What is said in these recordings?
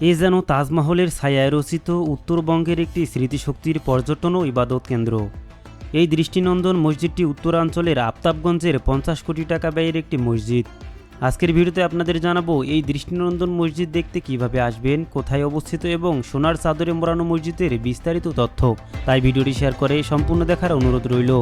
এ যেন তাজমহলের ছায়ায় রচিত উত্তরবঙ্গের একটি স্মৃতিশক্তির পর্যটন ও ইবাদত কেন্দ্র। এই দৃষ্টিনন্দন মসজিদটি উত্তরাঞ্চলের আফতাবগঞ্জের পঞ্চাশ কোটি টাকা ব্যয়ের একটি মসজিদ। আজকের ভিডিওতে আপনাদের জানাব, এই দৃষ্টিনন্দন মসজিদ দেখতে কীভাবে আসবেন, কোথায় অবস্থিত এবং সোনার চাদরে মোড়ানো মসজিদের বিস্তারিত তথ্য। তাই ভিডিওটি শেয়ার করে সম্পূর্ণ দেখার অনুরোধ রইল।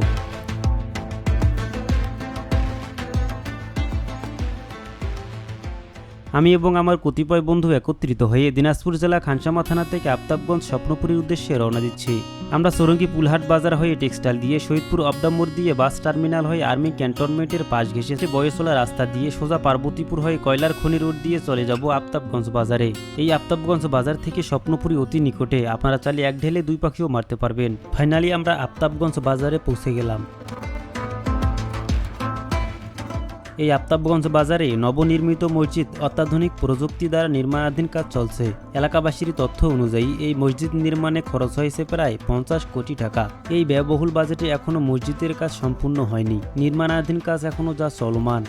আমি এবং আমার কতিপয় বন্ধু একত্রিত হয়ে দিনাজপুর জেলা খানসামা থানা থেকে আফতাবগঞ্জ স্বপ্নপুরীর উদ্দেশ্যে রওনা দিচ্ছি। আমরা সরঙ্গি পুলহাট বাজার হয়ে টেক্সটাইল দিয়ে শহীদপুর অবদামোড় দিয়ে বাস টার্মিনাল হয়ে আর্মি ক্যান্টনমেন্টের পাশ ঘেঁষেছে বয়সলা রাস্তা দিয়ে সোজা পার্বতীপুর হয়ে কয়লার খনি রোড দিয়ে চলে যাব আফতাবগঞ্জ বাজারে। এই আফতাবগঞ্জ বাজার থেকে স্বপ্নপুরী অতি নিকটে, আপনারা চাইলে এক ঢেলে দুই পাখিও মারতে পারবেন। ফাইনালি আমরা আফতাবগঞ্জ বাজারে পৌঁছে গেলাম। এই আফতাবগঞ্জ বাজারে নবনির্মিত মসজিদ অত্যাধুনিক প্রযুক্তি দ্বারা নির্মাণাধীন কাজ চলছে। এলাকাবাসীর তথ্য অনুযায়ী, এই মসজিদ নির্মাণে খরচ হয়েছে প্রায় পঞ্চাশ কোটি টাকা। এই ব্যয়বহুল বাজেটে এখনও মসজিদের কাজ সম্পূর্ণ হয়নি। নির্মাণাধীন কাজ এখনও যা চলমান।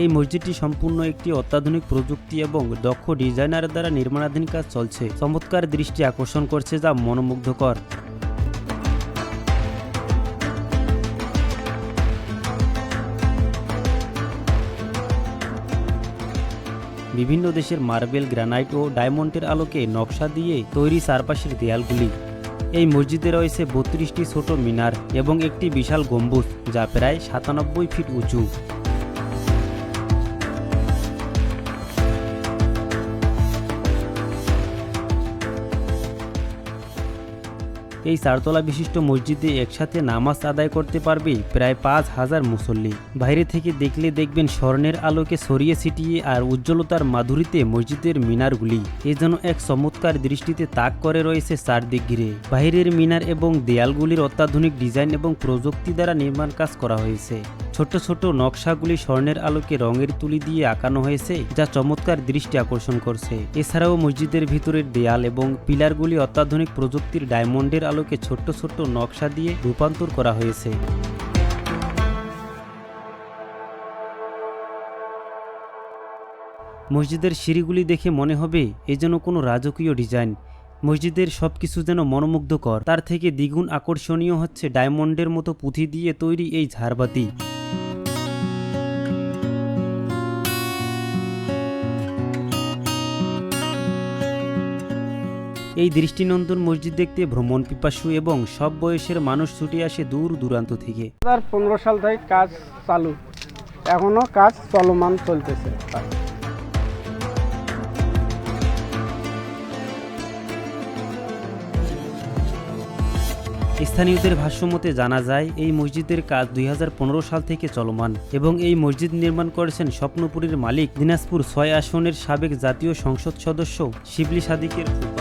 এই মসজিদটি সম্পূর্ণ একটি অত্যাধুনিক প্রযুক্তি এবং দক্ষ ডিজাইনার দ্বারা নির্মাণাধীন কাজ চলছে। চমৎকার দৃষ্টি আকর্ষণ করছে যা মনোমুগ্ধকর। বিভিন্ন দেশের মার্বেল, গ্রানাইট ও ডায়মন্ডের আলোকে নকশা দিয়ে তৈরি চারপাশের দেয়ালগুলি। এই মসজিদে রয়েছে বত্রিশটি ছোট মিনার এবং একটি বিশাল গম্বুজ যা প্রায় সাতানব্বই ফিট উঁচু। এই চারতলা বিশিষ্ট মসজিদে একসাথে নামাজ আদায় করতে পারবে প্রায় পাঁচ হাজার মুসল্লি। বাইরে থেকে দেখলে দেখবেন স্বর্ণের আলোকে সরিয়ে ছিটিয়ে আর উজ্জ্বলতার মাধুরীতে মসজিদের মিনারগুলি। এ যেন এক চমৎকার দৃষ্টিতে তাক করে রয়েছে চারদিক ঘিরে। বাইরের মিনার এবং দেয়ালগুলির অত্যাধুনিক ডিজাইন এবং প্রযুক্তি দ্বারা নির্মাণ কাজ করা হয়েছে। ছোট ছোট নকশাগুলি স্বর্ণের আলোকে রঙের তুলি দিয়ে আঁকানো হয়েছে, যা চমৎকার দৃষ্টি আকর্ষণ করছে। এছাড়াও মসজিদের ভিতরের দেয়াল এবং পিলারগুলি অত্যাধুনিক প্রযুক্তির ডায়মন্ডের আলোকে ছোট্ট ছোট্ট নকশা দিয়ে রূপান্তর করা হয়েছে। মসজিদের সিঁড়িগুলি দেখে মনে হবে এ যেন কোনো রাজকীয় ডিজাইন। মসজিদের সব কিছু যেন মনোমুগ্ধকর। তার থেকে দ্বিগুণ আকর্ষণীয় হচ্ছে ডায়মন্ডের মতো পুঁথি দিয়ে তৈরি এই ঝাড়বাতি। এই দৃষ্টিনন্দন মসজিদ দেখতে ভ্রমণ পিপাসু এবং সব বয়সের মানুষ ছুটে আসে দূর দূরান্ত থেকে। পনেরো সাল থেকে কাজ চালু। এখনও কাজ চলমান চলতেছে। স্থানীয়দের ভাষ্যমতে জানা যায় এই মসজিদের কাজ দুই হাজার পনেরো সাল থেকে চলমান এবং এই মসজিদ নির্মাণ করেছেন স্বপ্নপুরীর মালিক দিনাজপুর ছয় আসনের সাবেক জাতীয় সংসদ সদস্য শিবলি সাদিকের ফুফা।